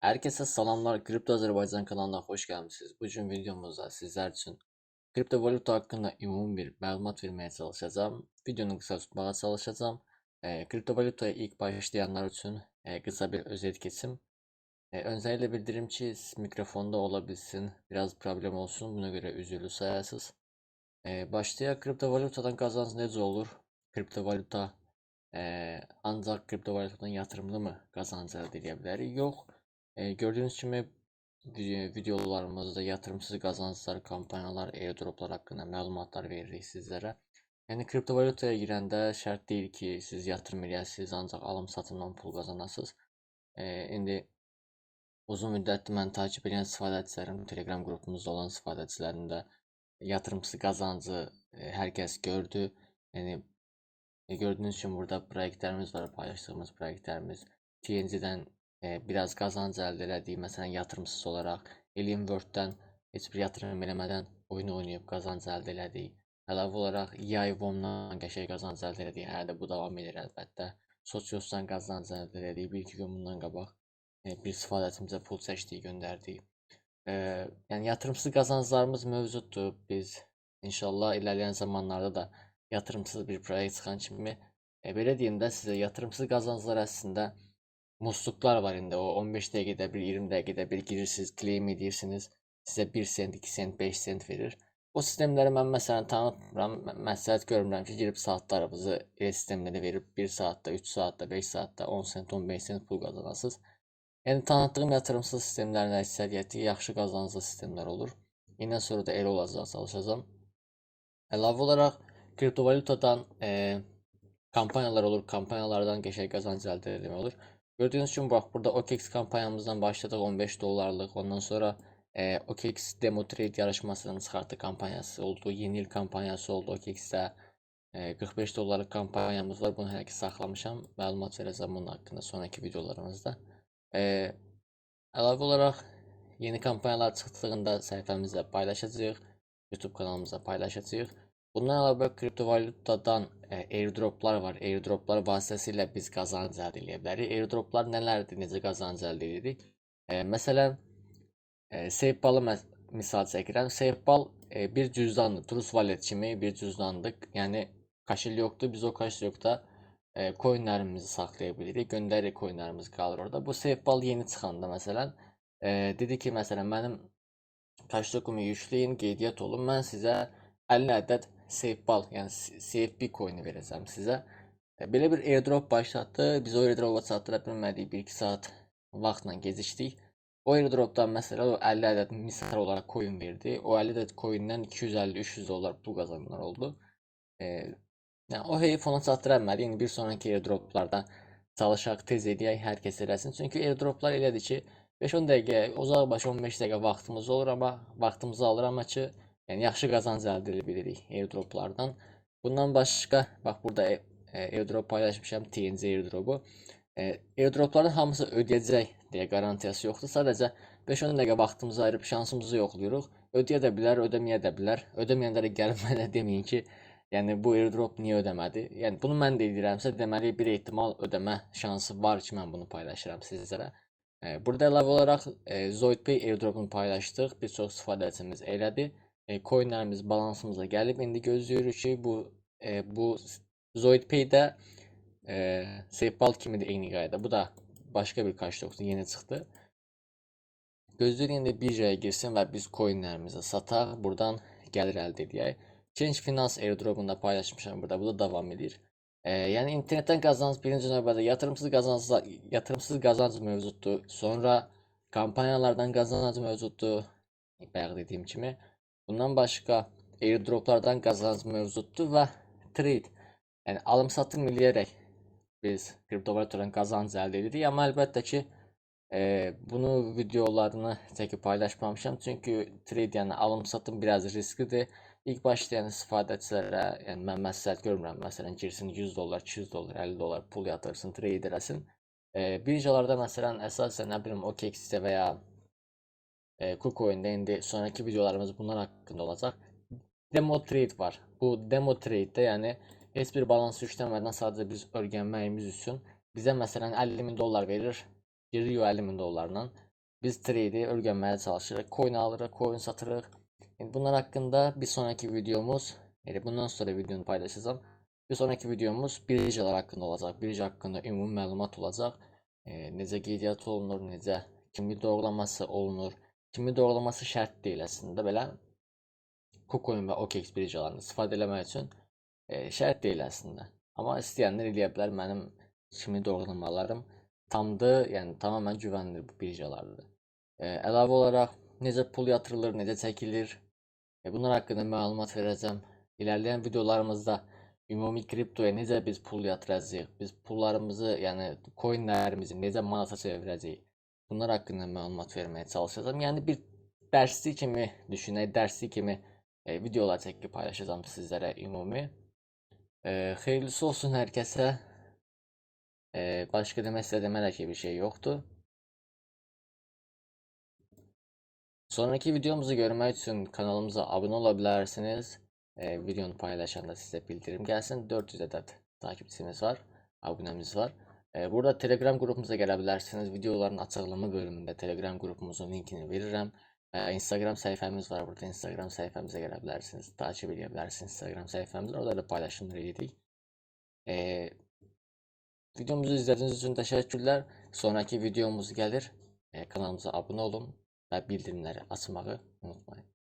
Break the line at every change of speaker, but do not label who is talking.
Herkese salamlar. Kripto Azerbaycan kanalına hoş gelmişsiniz. Bugün videomuzda sizler için kripto valuta hakkında ümumi bir məlumat vermeye çalışacağım. Videonu kısa tutmaya çalışacağım. E, kripto valutaya ilk başlayanlar için e, kısa bir özet geçim. E, öncelikle bildirim ki mikrofonda olabilsin. Biraz problem olsun. Buna göre üzülü sayasız. E, başlaya kripto valutadan kazanç necə olur? Kripto valuta e, ancak kripto valutadan yatırımlı mı kazanç elde edebilir? Yok. E, gördüğünüz kimi vi- videolarımızda yatırımsız kazançlar, kampanyalar, airdroplar hakkında məlumatlar veririk sizlərə. Yəni kripto valutaya girəndə şərt deyil ki, siz yatırım eləyəsiniz, ancaq alım satımdan pul qazanasınız. E, indi uzun müddətdir mən takip edən istifadəçilərim, Telegram qrupumuzda olan istifadəçilərin də yatırımsız qazancı e, hər kəs gördü. Yəni e, gördüğünüz için burada proyektlerimiz var, paylaştığımız proyektlerimiz. TNC'den e, biraz kazanç elde elədik. Mesela yatırımsız olarak Alienword'dan heç bir yatırım eləmədən oyun oynayıb qazanc əldə elədik. Əlavə olaraq EIVOM-dan qəşəng qazanc əldə elədik. Hələ də bu davam edir əlbəttə. Socios'tan qazanc əldə elədik. Bir iki gün bundan qabaq e, bir istifadəçimizə pul çəkdik, göndərdik. E, yəni yatırımsız qazanclarımız mövcuddur. Biz inşallah ilerleyen zamanlarda da yatırımsız bir proje çıxan kimi e, belə deyim də sizə yatırımsız qazanclar əslində musluklar var indi. O 15 dəqiqədə bir, 20 dəqiqədə bir girirsiniz, claim edirsiniz. Sizə 1 sent, 2 sent, 5 sent verir. O sistemləri mən məsələn tanıtmıram. Mə- Məsləhət görmürəm ki, girib saatlarınızı elə sistemlərə verib 1 saatda, 3 saatda, 5 saatda 10 sent, 15 sent pul qazanasınız. Yəni tanıtdığım yatırımsız sistemlərin əksəriyyəti yaxşı qazanclı sistemlər olur. İndən sonra da elə olacaq çalışacağam. Əlavə olaraq kriptovalutadan eee kampanyalar olur. Kampanyalardan qəşəng qazanc əldə etmək olur. Gördüğünüz gibi bak burada OKX kampanyamızdan başladık 15 dolarlık. Ondan sonra eee OKX Demo Trade yarışmasının çıkarttı kampanyası oldu. Yeni yıl kampanyası oldu OKX'də. Eee 45 dolarlık kampanyamız var. Bunu hələ ki saxlamışam. Məlumat verəcəm bunun haqqında sonraki videolarımızda. Eee əlavə olaraq yeni kampanyalar çıxdığında səhifəmizdə paylaşacağıq. YouTube kanalımızda paylaşacağıq. Bundan əlavə kriptovalutadan e, airdroplar var. Airdroplar vasitəsilə biz qazanc əldə edə bilərik. Airdroplar nələrdir? Necə qazanc əldə edirik? E, məsələn, e, SafeBall-ı məs- misal çəkirəm. SafeBall e, bir cüzdandır. Trust Wallet kimi bir cüzdandır. Yəni kaşelyokdur. Biz o kaşelyokda e, coinlərimizi saxlaya bilirik. Göndəririk coinlərimiz orada. Bu SafeBall yeni çıxanda məsələn e, dedi ki, məsələn mənim kaşelyokumu yükləyin, qeydiyyat olun. Mən sizə 50 ədəd SafeBall, yəni SafeB coin verəcəm sizə. E, Belə bir airdrop başlatdı. Biz o airdropa çatdıra bilmədik. 1-2 saat vaxtla gecikdik. O airdropdan məsələ o 50 ədəd misal olaraq coin verdi. O 50 ədəd coindən 250-300 dollar pul qazananlar oldu. E, yəni o heyf ona çatdıra bilmədi. Bir sonraki airdroplarda çalışaq, tez edək, hər kəs eləsin. Çünki airdroplar elədir ki, 5-10 dəqiqə, uzaq başı 15 dəqiqə vaxtımız olur, amma vaxtımızı alır amma ki, yəni yaxşı qazanc əldə edə bilirik airdroplardan. Bundan başqa, bax burada e, e, airdrop paylaşmışam, TNC airdropu. E, airdropların hamısı ödəyəcək deyə qarantiyası yoxdur. Sadəcə 5-10 dəqiqə vaxtımızı ayırıb şansımızı yoxlayırıq. Ödəyə də bilər, ödəməyə də bilər. Ödəməyənlərə gəlib mənə deməyin ki, yəni bu airdrop niyə ödəmədi? Yəni bunu mən də edirəmsə, deməli bir ehtimal ödəmə şansı var ki, mən bunu paylaşıram sizlərə. Burada əlavə olaraq ZoidPay airdropunu paylaşdıq. Bir çox istifadəçimiz elədi. E, coinlərimiz balansımıza gəlib. İndi gözləyirik ki, bu e, bu ZoidPay-də e, SafeBall kimi də eyni qayda. Bu da başqa bir kaşlokdur, yeni çıxdı. Gözləyirik indi birjaya girsin və biz coinlərimizi sataq, buradan gəlir əldə edək. Change Finance airdropunu da paylaşmışam burada. Bu da davam edir. Ee, yəni internetdən qazanc birinci növbədə yatırımsız qazanc yatırımsız qazanc mövcuddur. Sonra kampanyalardan qazanc mövcuddur. Bayaq dediyim kimi. Bundan başqa airdroplardan qazanc mövcuddur və trade. Yəni alım-satım eləyərək biz kriptovalutadan qazanc əldə edirik. Amma əlbəttə ki, e, bunu videolarını çəkib paylaşmamışam. Çünki trade yəni alım-satım biraz risklidir. İlk başlayan istifadəçilərə, yəni mən məsləhət görmürəm. Məsələn, girsin 100 dollar, 200 dollar, 50 dollar pul yatırsın, trade eləsin. E, birjalarda məsələn əsasən nə bilim OKX-də və ya e, KuCoin'də indi sonraki videolarımız bunlar haqqında olacaq. Demo trade var. Bu demo trade'də yəni heç bir balans yükləmədən sadəcə biz öyrənməyimiz üçün bizə məsələn 50 min dollar verir. Giririk o 50 min dollarla. biz trade öyrənməyə çalışırıq. Coin alırıq, coin satırıq. Yəni bunlar haqqında bir sonraki videomuz, yəni bundan sonra videonu paylaşacağım. Bir sonraki videomuz birjalar haqqında olacaq. Birja haqqında ümumi məlumat olacaq. E, necə qeydiyyat olunur, necə kimi doğrulaması olunur. Kimi doğrulaması şərt deyil əslində belə. KuCoin və OKX birjalarını istifadə etmək üçün e, şərt deyil əslində. Amma istəyənlər eləyə bilər. Kimi doğrulamalarım tamdır, yəni tamamilə güvənilir bu birjalardır. E, əlavə olaraq necə pul yatırılır, necə çəkilir, e, bunlar haqqında məlumat verəcəm. İlərləyən videolarımızda ümumi kriptoya necə biz pul yatıracağıq, biz pullarımızı, yəni coinlərimizi necə manata çevirəcəyik. Bunlar haqqında məlumat verməyə çalışacağam. Yəni bir dərslik kimi düşünək, dərslik kimi e, videolar çəkib paylaşacağam sizlərə ümumi. E, xeyirlisi olsun hər kəsə. E, başqa demək istədiyim hələ ki bir şey yoxdur. Sonraki videomuzu görmək üçün kanalımıza abunə ola bilərsiniz. E, videonu paylaşanda sizə bildirim gəlsin. 400 ədəd takipçimiz var, abunəmiz var. E, burada Telegram qrupumuza gələ bilərsiniz. Videoların açıqlama bölümündə Telegram qrupumuzun linkini verirəm. E, Instagram səhifəmiz var. Burada Instagram səhifəmizə gələ bilərsiniz. Takip edə bilərsiniz Instagram səhifəmizi. Orada da paylaşımlar edirik. E, videomuzu izlədiyiniz üçün təşəkkürlər. Sonraki videomuz gəlir. E, kanalımıza abunə olun və bildirimləri açmağı unutmayın.